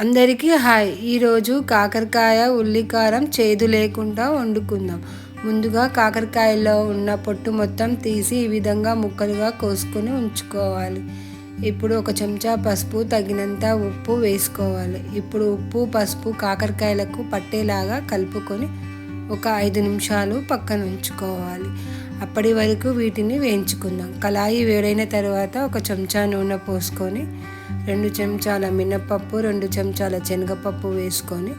అందరికీ హాయ్. ఈరోజు కాకరకాయ ఉల్లికారం చేదు లేకుండా వండుకుందాం. ముందుగా కాకరకాయలో ఉన్న పొట్టు మొత్తం తీసి ఈ విధంగా ముక్కలుగా కోసుకొని ఉంచుకోవాలి. ఇప్పుడు ఒక చెంచా పసుపు తగినంత ఉప్పు వేసుకోవాలి. ఇప్పుడు ఉప్పు పసుపు కాకరకాయలకు పట్టేలాగా కలుపుకొని ఒక ఐదు నిమిషాలు పక్కన ఉంచుకోవాలి. అప్పటి వరకు వీటిని వేయించుకుందాం. కళాయి వేడైన తర్వాత ఒక చెంచా నూనె పోసుకొని రెండు చెంచాల మినపప్పు రెండు చెంచాల శనగపప్పు వేసుకొని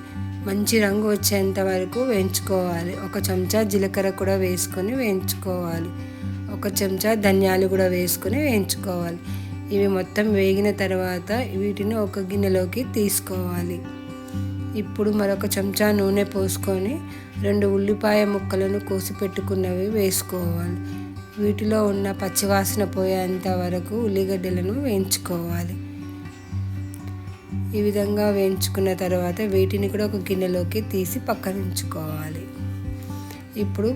మంచి రంగు వచ్చేంత వరకు వేయించుకోవాలి. ఒక చెంచా జీలకర్ర కూడా వేసుకొని వేయించుకోవాలి. ఒక చెంచా ధనియాలు కూడా వేసుకొని వేయించుకోవాలి. ఇవి మొత్తం వేగిన తర్వాత వీటిని ఒక గిన్నెలోకి తీసుకోవాలి. ఇప్పుడు మరొక చెంచా నూనె పోసుకొని రెండు ఉల్లిపాయ ముక్కలను కోసి పెట్టుకున్నవి వేసుకోవాలి. వీటిలో ఉన్న పచ్చివాసన పోయేంత వరకు ఉల్లిగడ్డలను వేయించుకోవాలి. ఈ విధంగా వేయించుకున్న తర్వాత వీటిని కూడా ఒక గిన్నెలోకి తీసి పక్కనుంచుకోవాలి. ఇప్పుడు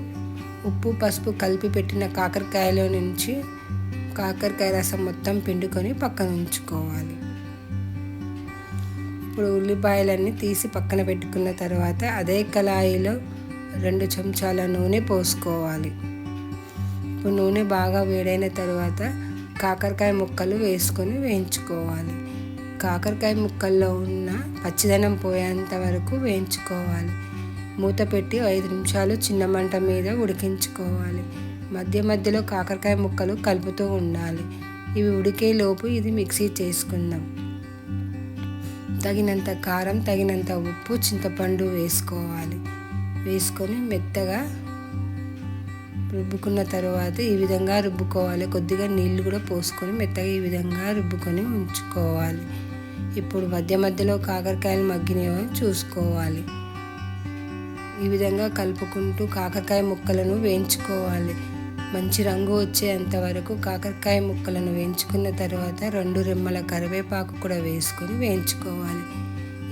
ఉప్పు పసుపు కలిపి పెట్టిన కాకరకాయలో నుంచి కాకరకాయ రసం మొత్తం పిండుకొని పక్కన ఉంచుకోవాలి ఇప్పుడు ఉల్లిపాయలన్నీ తీసి పక్కన పెట్టుకున్న తర్వాత అదే కళాయిలో రెండు చెంచాల నూనె పోసుకోవాలి. ఇప్పుడు నూనె బాగా వేడైన తర్వాత కాకరకాయ ముక్కలు వేసుకొని వేయించుకోవాలి. కాకరకాయ ముక్కల్లో ఉన్న పచ్చిదనం పోయేంత వరకు వేయించుకోవాలి. మూత పెట్టి ఐదు నిమిషాలు చిన్న మంట మీద ఉడికించుకోవాలి. మధ్య మధ్యలో కాకరకాయ ముక్కలు కలుపుతూ ఉండాలి. ఇవి ఉడికేలోపు ఇది మిక్సీ చేసుకుందాం. తగినంత కారం తగినంత ఉప్పు చింతపండు వేసుకోవాలి. వేసుకొని మెత్తగా రుబ్బుకున్న తర్వాత ఈ విధంగా రుబ్బుకోవాలి. కొద్దిగా నీళ్ళు కూడా పోసుకొని మెత్తగా ఈ విధంగా రుబ్బుకొని ఉంచుకోవాలి. ఇప్పుడు మధ్య మధ్యలో కాకరకాయలు మగ్గినవో చూసుకోవాలి. ఈ విధంగా కలుపుకుంటూ కాకరకాయ ముక్కలను వేయించుకోవాలి. మంచి రంగు వచ్చేంత వరకు కాకరకాయ ముక్కలను వేయించుకున్న తర్వాత రెండు రెమ్మల కరివేపాకు కూడా వేసుకొని వేయించుకోవాలి.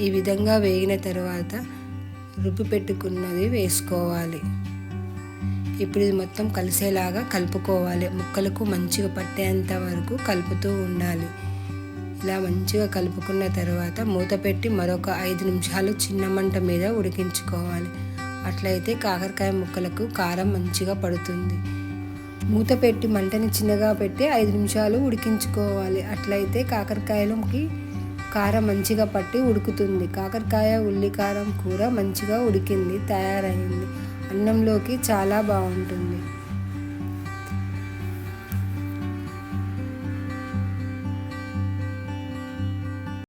ఈ విధంగా వేగిన తర్వాత రుబ్బు పెట్టుకున్నది వేసుకోవాలి. ఇప్పుడు ఇది మొత్తం కలిసేలాగా కలుపుకోవాలి. ముక్కలకు మంచిగా పట్టేంత వరకు కలుపుతూ ఉండాలి. ఇలా మంచిగా కలుపుకున్న తర్వాత మూత పెట్టి మరొక ఐదు నిమిషాలు చిన్న మంట మీద ఉడికించుకోవాలి. అట్లయితే కాకరకాయ ముక్కలకు కారం మంచిగా పడుతుంది. మూత పెట్టి మంటని చిన్నగా పెట్టి ఐదు నిమిషాలు ఉడికించుకోవాలి. అట్లయితే కాకరకాయలకి కారం మంచిగా పట్టి ఉడుకుతుంది. కాకరకాయ ఉల్లి కారం కూర మంచిగా ఉడికింది తయారైంది. అన్నంలోకి చాలా బాగుంటుంది.